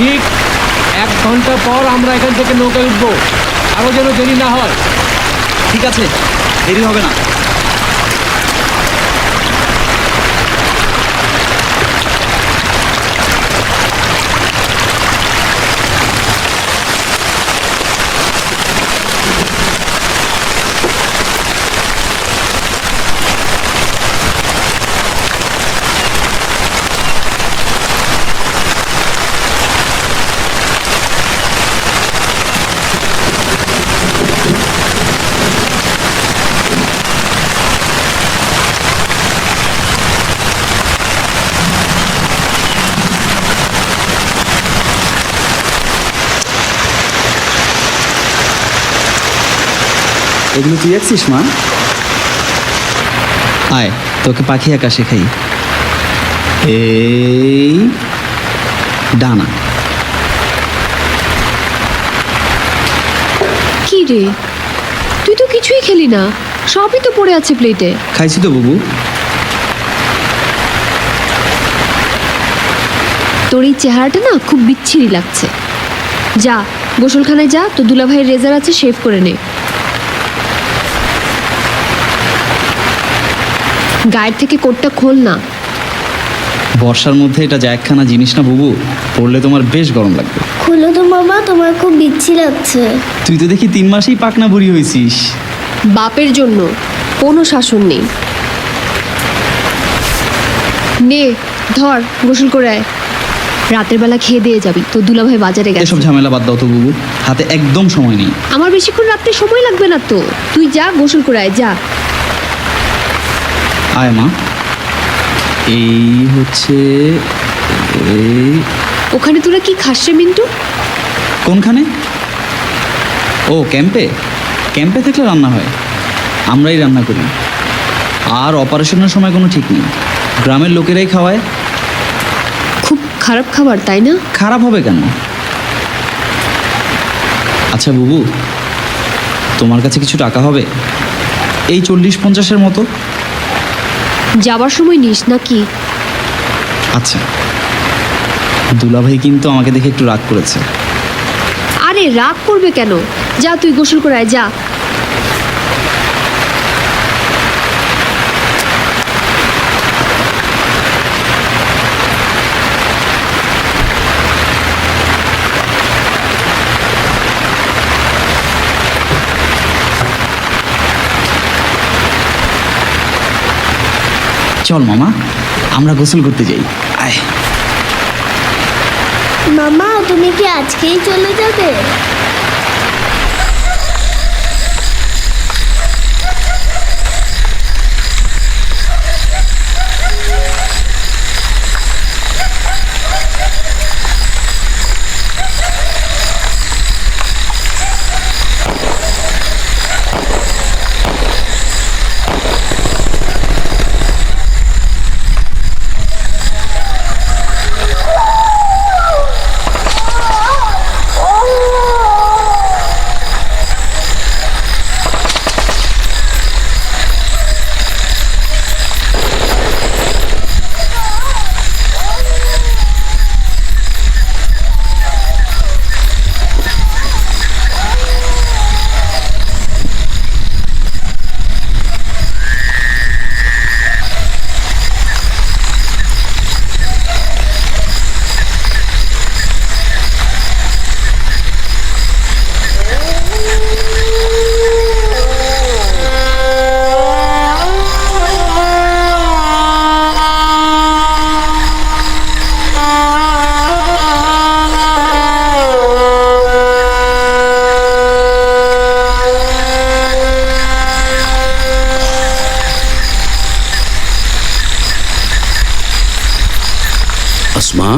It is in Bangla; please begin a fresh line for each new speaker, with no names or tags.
ঠিক এক ঘণ্টা পর আমরা এখান থেকে নৌকায় উঠবো। আরও যেন দেরি না হয়।
ঠিক আছে, দেরি হবে না। এগুলো তুই আছিস মা? আয় তোকে পাখি আঁকা শেখাই। এই ডানা।
কি রে? তুই তো কিছুই খেলি না। সবই তো পড়ে আছে প্লেটে।
খাইছি তো বাবু।
তোর এই চেহারাটা না খুব বিচ্ছিরি লাগছে। যা গোসলখানায় যা তো দুলাভাইয়ের রেজার আছে শেভ করে নে। গায়ের থেকে কোটটা খোল না।
বর্ষার মধ্যে এটা যা একখানা জিনিস না বুবু পড়লে তোমার বেশ গরম লাগবে।
খুলো তো মামা তোমার খুব বিচ্ছি লাগছে।
তুই তো দেখি তিন মাসেই পাকনা বুড়ি হয়েছিস।
বাপের জন্য কোনো শাসন নেই। নে ধর গোসল করে আয়। রাতের বেলা খেয়ে দিয়ে যাবি তো দুলাভাই বাজারে গেছে।
এসব ঝামেলা বাদ দাও তো বুবু হাতে একদম সময় নেই।
আমার বেশিক্ষণ রাত্রে সময় লাগবে না তো। তুই যা গোসল করে আয় যা।
আয় মা। এই হচ্ছে এই
ওখানে তোরা কি খাস রে মিন্টু?
কোনখানে? ও ক্যাম্পে। ক্যাম্পে থাকলে রান্না হয়। আমরাই রান্না করি। আর অপারেশনের সময় কোনো ঠিক নেই। গ্রামের লোকেরাই খাওয়ায়।
খুব খারাপ খাবার তাই না?
খারাপ হবে কেন? আচ্ছা বুবু তোমার কাছে কিছু টাকা হবে? এই চল্লিশ পঞ্চাশের মতো।
যাবার সময় নিস নাকি?
আচ্ছা। দুলাভাই কিন্তু আমাকে দেখে একটু রাগ করেছে।
আরে রাগ করবে কেন? যা তুই গোসল করায় আয় যা।
চল মামা। আমরা গোসল করতে যাই। আয়।
মামা তুমি কি আজকেই চলে যাবে?
अस्मा